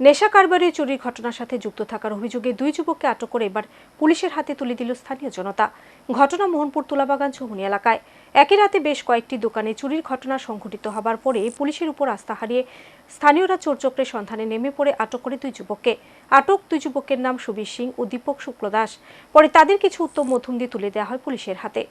নেশা কারবারে চুরির ঘটনার সাথে যুক্ত থাকার অভিযোগে দুই যুবককে আটক করে এবার পুলিশের হাতে তুলে দিল স্থানীয় জনতা। ঘটনা মোহনপুর তুলাবাগান চৌমনি এলাকায়। একই রাতে বেশ কয়েকটি দোকানে চুরির ঘটনা সংঘটিত হবার পরে পুলিশের উপর আস্থা হারিয়ে স্থানীয়রা চোরচক্রের সন্ধানে নেমে পড়ে আটক করে দুই যুবককে। আটক দুই যুবকের নাম সুবীর সিং ও দীপক শুক্ল দাস। পরে তাদের কিছু উত্তম মধ্যম দিয়ে তুলে দেওয়া হয় পুলিশের হাতে।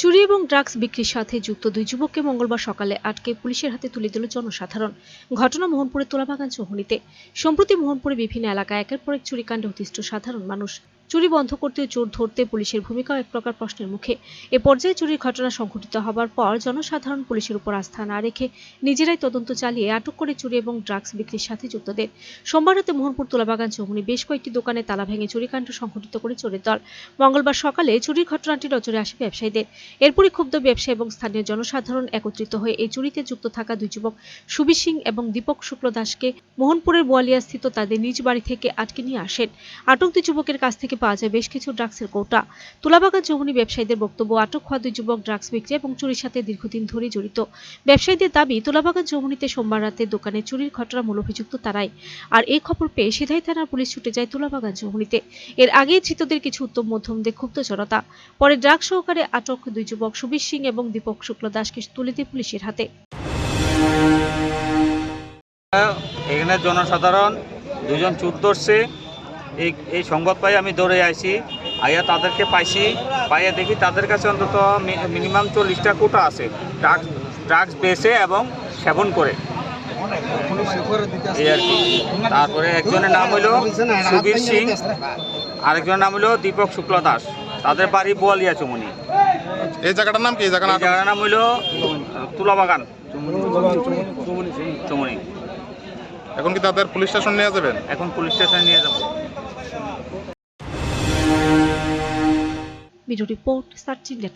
চুরি এবং ড্রাগস বিক্রির সাথে যুক্ত দুই যুবককে মঙ্গলবার সকালে আটকে পুলিশের হাতে তুলে দিল জনসাধারণ। ঘটনা মোহনপুরের তোলাবাগান চৌহনিতে। সম্প্রতি মোহনপুরে বিভিন্ন এলাকায় একের পর এক চুরিকাণ্ডে, অতিষ্ঠ সাধারণ মানুষ চুরি বন্ধ করতে চোর ধরতে পুলিশের ভূমিকাও এক প্রকার প্রশ্নের মুখে। এ পর্যায়ে চুরির ঘটনা সংঘটিত হবার পর জনসাধারণ পুলিশের উপর আস্থা না রেখে নিজেরাই তদন্ত চালিয়ে আটক করে চুরি এবং ড্রাগস বিক্রির সাথে যুক্তদের। সোমবার রাতে মোহনপুর তোলাবাগান চৌমনি বেশ কয়েকটি দোকানে তালা ভেঙে চুরিকাণ্ড সংঘটিত করে চোরের দল। মঙ্গলবার সকালে চুরির ঘটনাটি নজরে আসে ব্যবসায়ীদের। এরপরই ক্ষুব্ধ ব্যবসায়ী এবং স্থানীয় জনসাধারণ একত্রিত হয়ে এই চুরিতে যুক্ত থাকা দুই যুবক সুবি সিং এবং দীপক শুক্ল দাসকে মোহনপুরের বোয়ালিয়া স্থিত তাদের নিজ বাড়ি থেকে আটকে নিয়ে আসেন। আটক দুই যুবকের কাছ থেকে পাওয়া যায় বেশ কিছু ড্রাগসের কৌটা। তুলাবাগান চৌমনি ব্যবসায়ীদের বক্তব্য, আটক হওয়া দুই যুবক ড্রাগস বিক্রি এবং চুরির সাথে দীর্ঘদিন ধরে জড়িত। ব্যবসায়ীদের দাবি, তুলাবাগান চৌমনিতে সোমবার রাতে দোকানে চুরির ঘটনা মূল অভিযুক্ত তারাই। আর এই খবর পেয়ে সিধাই থানার পুলিশ ছুটে যায় তুলাবাগান চৌমনিতে এর আগেই ধৃতদের কিছু উত্তম মধ্যম দিয়ে ক্ষুব্ধ জনতা। পরে ড্রাগ সহকারে আটক দুই যুবক সুবীর সিং এবং দীপক শুক্ল দাসকে তুলে দিয়ে পুলিশের হাতে। এখানে জনসাধারণ, দুজন চুর ধরছে। এই এই সংবাদ পাই আমি দৌড়ে আইছি আইয়া তাদেরকে পাইছি পাইয়া দেখি তাদের কাছে অন্তত মিনিমাম চল্লিশটা কোটা আছে ড্রাগস ড্রাগস বেচে এবং সেবন করে। এই আর কি। তারপরে একজনের নাম হলো সুবীর সিং আরেকজনের নাম হলো দীপক শুক্লা দাস। তাদের বাড়ি বোয়ালিয়া চুমনি। এই জায়গাটার নাম কি? এই জায়গার নাম? হলো তুলাবাগান। চুমনি। এখন কি তাদের পুলিশ স্টেশন নিয়ে যাবেন? এখন পুলিশ স্টেশন নিয়ে যাব। Bureau report search India